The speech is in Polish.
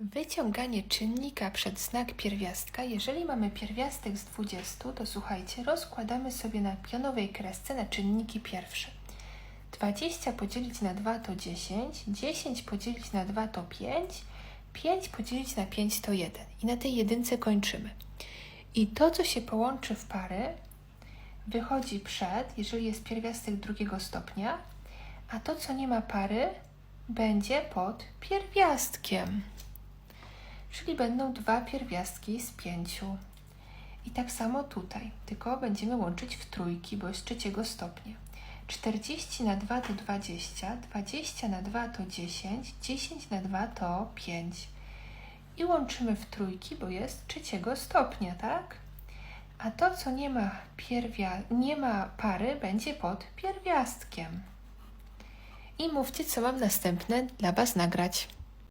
Wyciąganie czynnika przed znak pierwiastka. Jeżeli mamy pierwiastek z 20, to słuchajcie, rozkładamy sobie na pionowej kresce na czynniki pierwsze. 20 podzielić na 2 to 10, 10 podzielić na 2 to 5, 5 podzielić na 5 to 1. I na tej jedynce kończymy. I to, co się połączy w pary, wychodzi przed, jeżeli jest pierwiastek drugiego stopnia, a to, co nie ma pary, będzie pod pierwiastkiem. Czyli będą dwa pierwiastki z pięciu. I tak samo tutaj, tylko będziemy łączyć w trójki, bo jest trzeciego stopnia. 40 na 2 to 20, 20 na 2 to 10, 10 na 2 to 5. I łączymy w trójki, bo jest trzeciego stopnia, tak? A to, co nie ma, pierwia- nie ma pary, będzie pod pierwiastkiem. I mówcie, co mam następne dla Was nagrać.